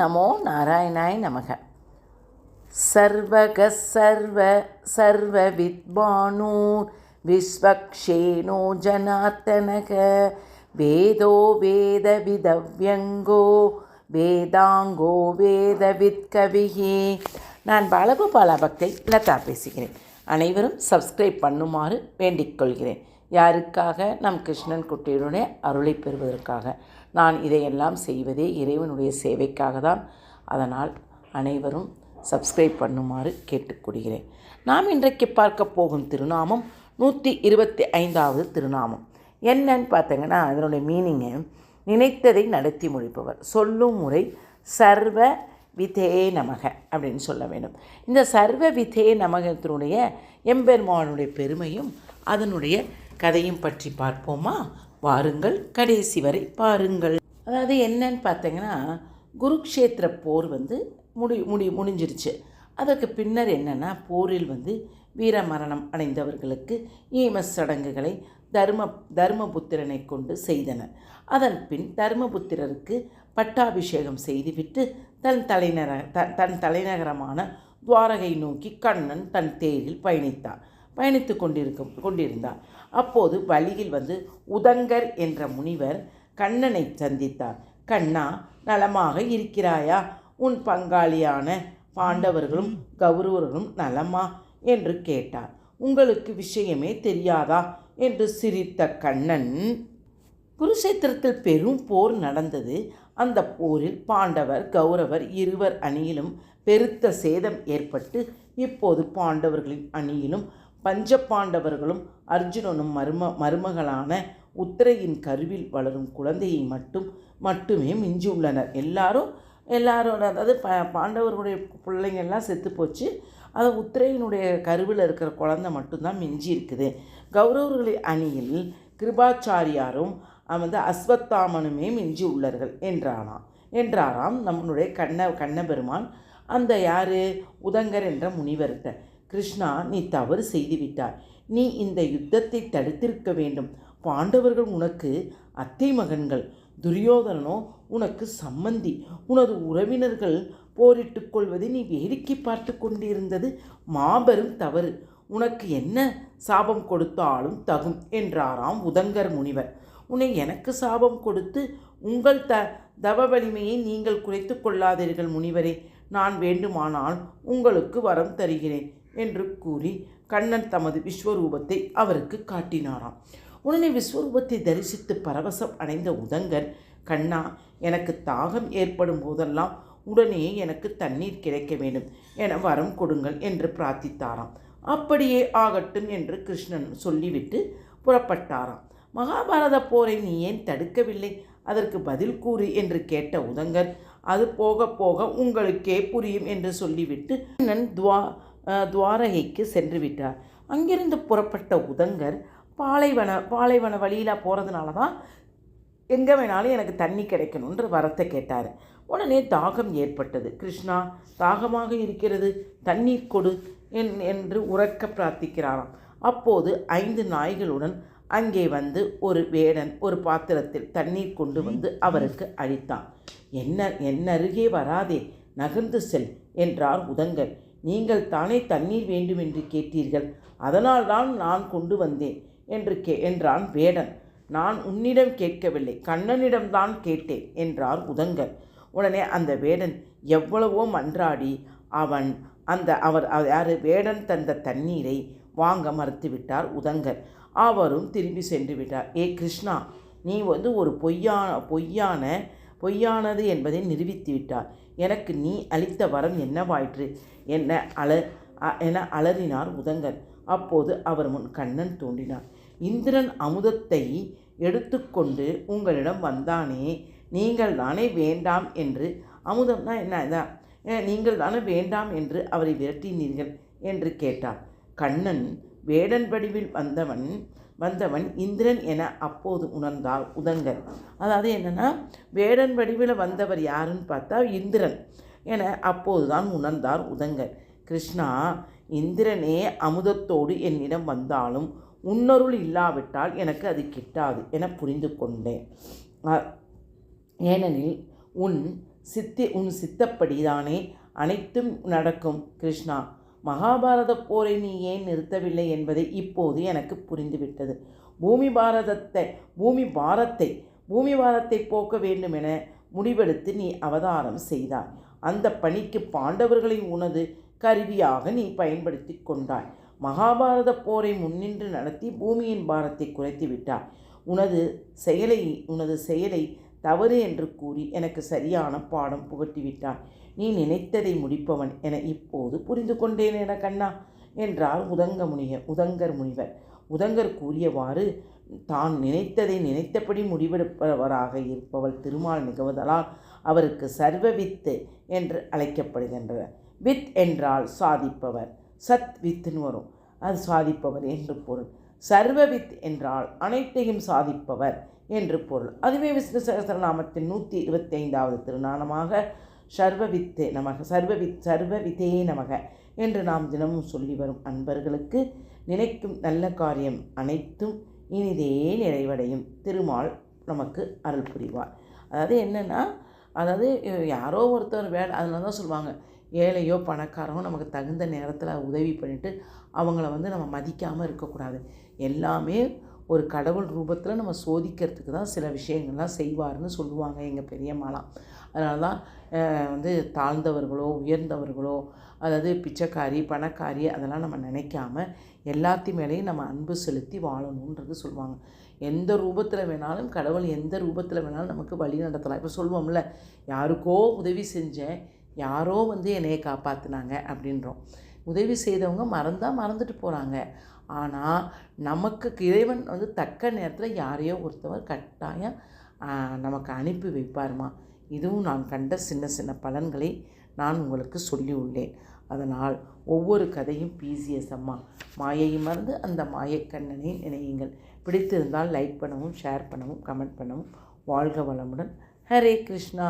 நமோ நாராயணாய் நமக. சர்வக சர்வ சர்வ வித்வானூர் விஸ்வக்ஷேனோ ஜனார்த்தனக. வேதோ வேத விதவ்யங்கோ வேதாங்கோ வேத வித்கவிகே நான் பாலகோபாலா பக்தை லதா பேசுகிறேன். அனைவரும் சப்ஸ்கிரைப் பண்ணுமாறு வேண்டிக் கொள்கிறேன். யாருக்காக? நம் கிருஷ்ணன் குட்டியினுடைய அருளை பெறுவதற்காக. நான் இதையெல்லாம் செய்வதே இறைவனுடைய சேவைக்காக தான் அதனால் அனைவரும் சப்ஸ்கிரைப் பண்ணுமாறு கேட்டுக்கொள்கிறேன். நாம் இன்றைக்கு பார்க்க போகும் திருநாமம் நூற்றி இருபத்தி ஐந்தாவது திருநாமம். என்னன்னு பார்த்தீங்கன்னா அதனுடைய மீனிங்கு நினைத்ததை நடத்தி முடிப்பவர். சொல்லும் முறை சர்வ விதே நமக அப்படின்னு சொல்ல வேண்டும். இந்த சர்வ விதே நமகத்தினுடைய எம்பெருமானுடைய பெருமையும் அதனுடைய கதையும் பற்றி பார்ப்போமா? வாருங்கள் கடைசி வரை பாருங்கள். அதாவது என்னன்னு பார்த்தீங்கன்னா குருக்ஷேத்திர போர் வந்து முடி முடி முடிஞ்சிருச்சு. அதற்கு பின்னர் என்னென்னா போரில் வந்து வீர மரணம் அடைந்தவர்களுக்கு ஈம சடங்குகளை தர்ம தர்மபுத்திரனை கொண்டு செய்தனர். அதன் பின் தர்மபுத்திரருக்கு பட்டாபிஷேகம் செய்துவிட்டு தன் தலைநகர த தன் தலைநகரமான துவாரகை நோக்கி கண்ணன் தன் தேரில் பயணித்தார். பயணித்து கொண்டிருக்கும் கொண்டிருந்தார் அப்போது வழியில் வந்து உதங்கர் என்ற முனிவர் கண்ணனை சந்தித்தார். கண்ணா நலமாக இருக்கிறாயா? உன் பங்காளியான பாண்டவர்களும் கௌரவர்களும் நலமா? என்று கேட்டார். உங்களுக்கு விஷயமே தெரியாதா? என்று சிரித்த கண்ணன் குருஷேத்திரத்தில் பெரும் போர் நடந்தது. அந்த போரில் பாண்டவர் கௌரவர் இருவர் அணியிலும் பெருத்த சேதம் ஏற்பட்டு இப்போது பாண்டவர்களின் அணியிலும் பஞ்சபாண்டவர்களும் அர்ஜுனனும் மரும மருமகளான உத்திரையின் கருவில் வளரும் குழந்தையை மட்டும் மட்டுமே மிஞ்சியுள்ளனர். எல்லாரும் எல்லாரோட அதாவது ப பாண்டவர்களுடைய பிள்ளைங்கள்லாம் செத்து போச்சு. அது உத்திரையினுடைய கருவில் இருக்கிற குழந்தை மட்டும்தான் மிஞ்சி இருக்குது கௌரவர்களின் அணியில் கிருபாச்சாரியாரும் வந்து அஸ்வத்தாமனுமே மிஞ்சி உள்ளார்கள் என்றானாம். என்றாராம் நம்மளுடைய கண்ண கண்ணபெருமான். அந்த யார்? உதங்கர் என்ற முனிவர்கிட்ட. கிருஷ்ணா நீ தவறு செய்துவிட்டாய். நீ இந்த யுத்தத்தை தடுத்திருக்க வேண்டும். பாண்டவர்கள் உனக்கு அத்தை மகன்கள் துரியோதனனோ உனக்கு சம்மந்தி உனது உறவினர்கள் போரிட்டு கொள்வதை நீ வேடிக்கை பார்த்து கொண்டிருந்தது மாபெரும் தவறு. உனக்கு என்ன சாபம் கொடுத்தாலும் தகும் என்றாராம் உதங்கர் முனிவர். உன்னை எனக்கு சாபம் கொடுத்து உங்கள் த தவ வலிமையை நீங்கள் குறைத்து கொள்ளாதீர்கள் முனிவரே. நான் வேண்டுமானால் உங்களுக்கு வரம் தருகிறேன். என்று கூறி கண்ணன் தமது விஸ்வரூபத்தை அவருக்கு காட்டினாராம். உடனே விஸ்வரூபத்தை தரிசித்து பரவசம் அடைந்த உதங்கர் கண்ணா எனக்கு தாகம் ஏற்படும் போதெல்லாம் உடனே எனக்கு தண்ணீர் கிடைக்க வேண்டும் என வரம் கொடுங்கள் என்று பிரார்த்தித்தாராம். அப்படியே ஆகட்டும் என்று கிருஷ்ணன் சொல்லிவிட்டு புறப்பட்டாராம். மகாபாரத போரை நீ ஏன் தடுக்கவில்லை? அதற்கு பதில் கூறு என்று கேட்ட உதங்கர் அது போக போக உங்களுக்கே புரியும் என்று சொல்லிவிட்டு கண்ணன் துவா துவாரகைக்கு சென்று விட்டார். அங்கிருந்து புறப்பட்ட உதங்கர் பாலைவன பாலைவன வழியில் போகிறதுனால தான் எங்கே வேணாலும் எனக்கு தண்ணி கிடைக்கணுன்ற வரத்தை கேட்டார். உடனே தாகம் ஏற்பட்டது. கிருஷ்ணா தாகமாக இருக்கிறது. தண்ணீர் கொடு என்று உறக்க பிரார்த்திக்கிறாராம். அப்போது ஐந்து நாய்களுடன் அங்கே வந்து ஒரு வேடன் ஒரு பாத்திரத்தில் தண்ணீர் கொண்டு வந்து அவருக்கு அளித்தான். என்ன என் அருகே வராதே நகர்ந்து செல் என்றார் உதங்கர். நீங்கள் தானே தண்ணீர் வேண்டும் என்று கேட்டீர்கள். அதனால்தான் நான் கொண்டு வந்தேன் என்று கே என்றான் வேடன். நான் உன்னிடம் கேட்கவில்லை. கண்ணனிடம்தான் கேட்டேன் என்றார் உதங்கர் உடனே அந்த வேடன் எவ்வளவோ மன்றாடி அவன் அந்த அவர் யார்? வேடன் தந்த தண்ணீரை வாங்க மறுத்துவிட்டார் உதங்கர் அவரும் திரும்பி சென்று விட்டார். ஏ கிருஷ்ணா நீ வந்து ஒரு பொய்யான பொய்யான பொய்யானது என்பதை நிரூபித்து விட்டார் எனக்கு நீ அளித்த வரம் என்னவாயிற்று? என்ன அல என அலறினார் உதங்கன். அப்போது அவர் முன் கண்ணன் தோன்றினார். இந்திரன் அமுதத்தை எடுத்துக்கொண்டு உங்களிடம் வந்தானே நீங்கள் தானே வேண்டாம் என்று. அமுதம்னா என்ன நீங்கள் தானே வேண்டாம் என்று அவரை விரட்டினீர்கள் என்று கேட்டார். கண்ணன் வேடன் வடிவில் வந்தவன் வந்தவன் இந்திரன் என அப்போது உணர்ந்தார் உதங்கன். அதாவது என்னென்னா வேடன் வடிவில் வந்தவர் யாருன்னு பார்த்தா இந்திரன் என அப்போதுதான் உணர்ந்தார் உதங்கன். கிருஷ்ணா இந்திரனே அமுதத்தோடு என்னிடம் வந்தாலும் உன்னருள் இல்லாவிட்டால் எனக்கு அது கிட்டாது என புரிந்து கொண்டேன். ஏனெனில் உன் சித்தி உன் சித்தப்படிதானே அனைத்தும் நடக்கும் கிருஷ்ணா. மகாபாரத போரை நீ ஏன் நிறுத்தவில்லை என்பதை இப்போது எனக்கு புரிந்துவிட்டது. பூமி பாரதத்தை பூமி பாரத்தை பூமி பாரத்தை போக்க வேண்டும் என முடிவெடுத்து நீ அவதாரம் செய்தாய். அந்த பணிக்கு பாண்டவர்களை உனது கருவியாக நீ பயன்படுத்தி கொண்டாய். மகாபாரத போரை முன்னின்று நடத்தி பூமியின் பாரத்தை குறைத்து விட்டாய் உனது செயலை உனது செயலை தவறு என்று கூறி எனக்கு சரியான பாடம் புகட்டிவிட்டான். நீ நினைத்ததை முடிப்பவன் என இப்போது புரிந்து கொண்டேன் என கண்ணா என்றார் உதங்க முனிய உதங்கர் முனிவர். உதங்கர் கூறியவாறு தான் நினைத்ததை நினைத்தபடி முடிவெடுப்பவராக இருப்பவள் திருமால் நிகழ்வதால் அவருக்கு சர்வ வித்து என்று அழைக்கப்படுகின்றனர் வித் என்றால் சாதிப்பவர். சத் வித்துன்னு வரும். அது சாதிப்பவர் என்று பொருள். சர்வவித் என்றால் அனைத்தையும் சாதிப்பவர் என்று பொருள். அதுவே விஷ்ணு சகசரநாமத்தின் நூற்றி இருபத்தி ஐந்தாவது திருநாமமாக சர்வவித்து நமக சர்வவித் சர்வவிதே நமக என்று நாம் தினமும் சொல்லி வரும் அன்பர்களுக்கு நினைக்கும் நல்ல காரியம் அனைத்தும் இனிதே நிறைவடையும். திருமால் நமக்கு அருள் புரிவார். அதாவது என்னென்னா அதாவது யாரோ ஒருத்தர் வேலை அதனால தான் சொல்லுவாங்க ஏழையோ பணக்காரனோ நமக்கு தகுந்த நேரத்தில் உதவி பண்ணிவிட்டு அவங்கள வந்து நம்ம மதிக்காமல் இருக்கக்கூடாது. எல்லாமே ஒரு கடவுள் ரூபத்தில் நம்ம சோதிக்கிறதுக்கு தான் சில விஷயங்கள்லாம் செய்வார்னு சொல்லுவாங்க எங்கள் பெரியம்மாலாம். அதனால தான் வந்து தாழ்ந்தவர்களோ உயர்ந்தவர்களோ அதாவது பிச்சைக்காரி பணக்காரி அதெல்லாம் நம்ம நினைக்காம எல்லாத்தையும் மேலேயும் நம்ம அன்பு செலுத்தி வாழணுன்றது சொல்லுவாங்க. எந்த ரூபத்தில் வேணாலும் கடவுள் எந்த ரூபத்தில் வேணாலும் நமக்கு வழி நடத்தலாம். இப்போ சொல்லுவோம்ல யாருக்கோ உதவி செஞ்சேன் யாரோ வந்து என்னையை காப்பாற்றினாங்க அப்படின்றோம். உதவி செய்தவங்க மறந்தால் மறந்துட்டு போகிறாங்க ஆனால் நமக்கு இறைவன் வந்து தக்க நேரத்தில் யாரையோ ஒருத்தவர் கட்டாயம் நமக்கு அனுப்பி வைப்பாருமா. இதுவும் நான் கண்ட சின்ன சின்ன பலன்களை நான் உங்களுக்கு சொல்லி உள்ளேன். அதனால் ஒவ்வொரு கதையும் பிசிஎஸ் அம்மா. மாயையை மறந்து அந்த மாயக்கண்ணனை நினையுங்கள். பிடித்திருந்தால் லைக் பண்ணவும் ஷேர் பண்ணவும் கமெண்ட் பண்ணவும் வாழ்க வளமுடன். ஹரே கிருஷ்ணா.